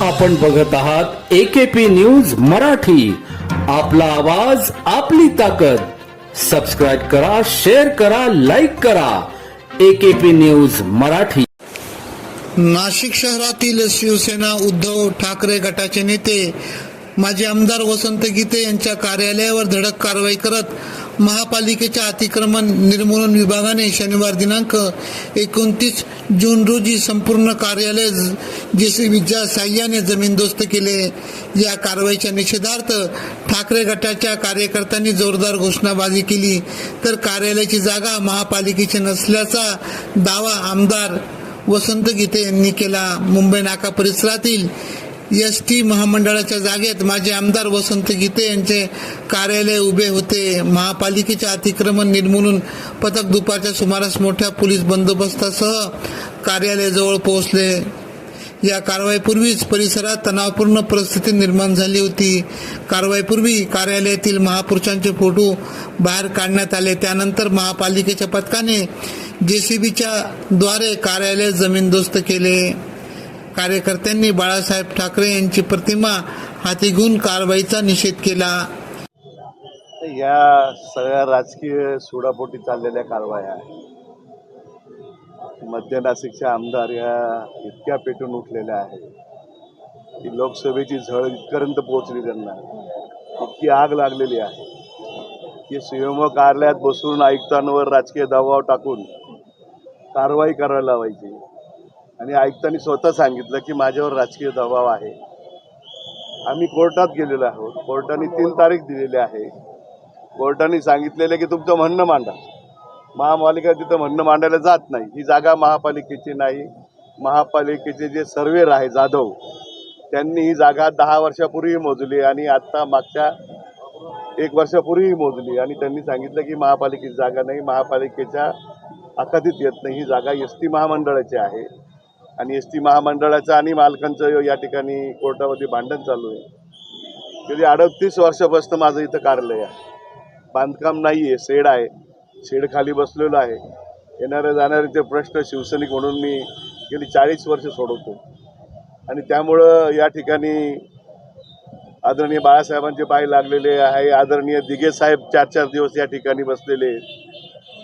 आपण बघत आहात एकेपी न्यूज मराठी. आपला आवाज आपली ताकद. सबस्क्राईब करा शेअर करा लाईक करा. AKP news Marathi. नाशिक शहरातील शिवसेना उद्धव ठाकरे गटाचे नेते माजी आमदार वसंत गीते यांच्या कार्यालयावर धडक कारवाई करत महापालिकेच्या अतिक्रमण निर्मूलन विभागाने शनिवार दिनांक एकोणतीस जून रोजी संपूर्ण कार्यालय जेसीबीच्या साह्याने जमीनदोस्त केले. या कारवाईच्या निषेधार्थ ठाकरे गटाच्या कार्यकर्त्यांनी जोरदार घोषणाबाजी केली. तर कार्यालयाची जागा महापालिकेची नसल्याचा दावा आमदार वसंत गीते यांनी केला. मुंबई नाका परिसरातील एस टी महामंडळाच्या जागेत माझे आमदार वसंत गीते यांचे कार्यालय उभे होते. महापालिकेचे अतिक्रमण निर्मूलन पथक दुपारच्या सुमारास मोठ्या पोलीस बंदोबस्तासह कार्यालयाजवळ पोहोचले. या कारवाईपूर्वीच परिसरात तणावपूर्ण परिस्थिती निर्माण झाली होती. कारवाईपूर्वी कार्यालयातील महापुरुषांचे फोटो बाहेर काढण्यात आले. त्यानंतर महापालिकेच्या पथकाने जे सी बीच्या द्वारे कार्यालय जमीनदोस्त केले. कार्यकर्त्यांनी बाळासाहेब ठाकरे यांची प्रतिमा हाती घेऊन कारवाईचा निषेध केला. या सगळ्या राजकीय सोडापोटी चाललेल्या कारवाया मध्य नाशिकच्या आमदार या इतक्या पेटून उठलेल्या आहेत. की लोकसभेची झळ इथपर्यंत पोहोचली त्यांना. इतकी आग लागलेली आहे. की सीएमओ कार्यालयात बसून आयुक्तांवर राजकीय दबाव टाकून कारवाई करायला लावायची. आणि आयुक्तांनी स्वतः सांगितलं की माझ्यावर राजकीय दबाव आहे. आम्ही कोर्टात गेलेलो आहोत. कोर्टाने तीन तारीख दिलेली आहे. कोर्टाने सांगितलेलं की तुमचं म्हणणं मांडा. महापालिका तिथं म्हणणं मांडायला जात नाही. ही जागा महापालिकेची नाही. महापालिकेचे जे सर्वेर आहे जाधव त्यांनी ही जागा दहा वर्षापूर्वी मोजली आणि आत्ता मागच्या एक वर्षापूर्वी मोजली. आणि त्यांनी सांगितलं की महापालिकेची जागा नाही. महापालिकेच्या अखातीत येत नाही. ही जागा एस टी महामंडळाची आहे. आणि एस टी महामंडळाचं आणि मालकांचं या ठिकाणी कोर्टामध्ये भांडण चालू आहे. गेली अडतीस वर्षापासून माझं इथं कार्यालय आहे. बांधकाम नाही आहे शेड आहे. शेड खाली बसलेलो आहे. येणाऱ्या जाणाऱ्याचे प्रश्न शिवसैनिक म्हणून मी गेली चाळीस वर्ष सोडवतो. आणि त्यामुळं या ठिकाणी आदरणीय बाळासाहेबांचे पाय लागलेले आहे. आदरणीय दिघे साहेब चार चार दिवस या ठिकाणी बसलेले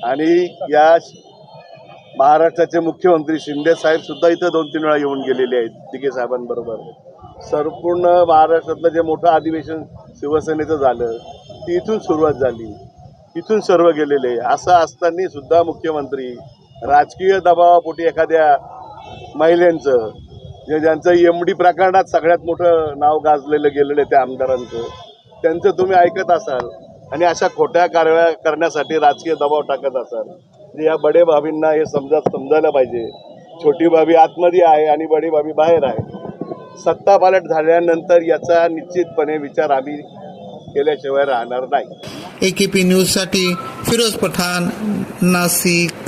आणि या महाराष्ट्राचे मुख्यमंत्री शिंदे साहेब सुद्धा इथं दोन तीन वेळा येऊन गेलेले आहेत दिघे साहेबांबरोबर. संपूर्ण महाराष्ट्रातलं जे मोठं अधिवेशन शिवसेनेचं झालं ती इथून सुरुवात झाली. इथून सर्व गेलेले. असं असताना सुद्धा मुख्यमंत्री राजकीय दबावापोटी एखाद्या महिलांचं जे ज्यांचं एम डी प्रकरणात सगळ्यात मोठं नाव गाजलेलं गेलेलं आहे त्या आमदारांचं त्यांचं तुम्ही ऐकत असाल आणि अशा खोट्या कारवाया करण्यासाठी राजकीय दबाव टाकत असाल या बडे भाभींना हे समजा समजायला पाहिजे. छोटी भाभी आतमध्ये आहे आणि बडी भाभी बाहेर आहे. सत्ता पालट झाल्यानंतर याचा निश्चितपणे विचार आम्ही केल्याशिवाय राहणार नाही. एकेपी न्यूजसाठी फिरोज पठाण नाशिक.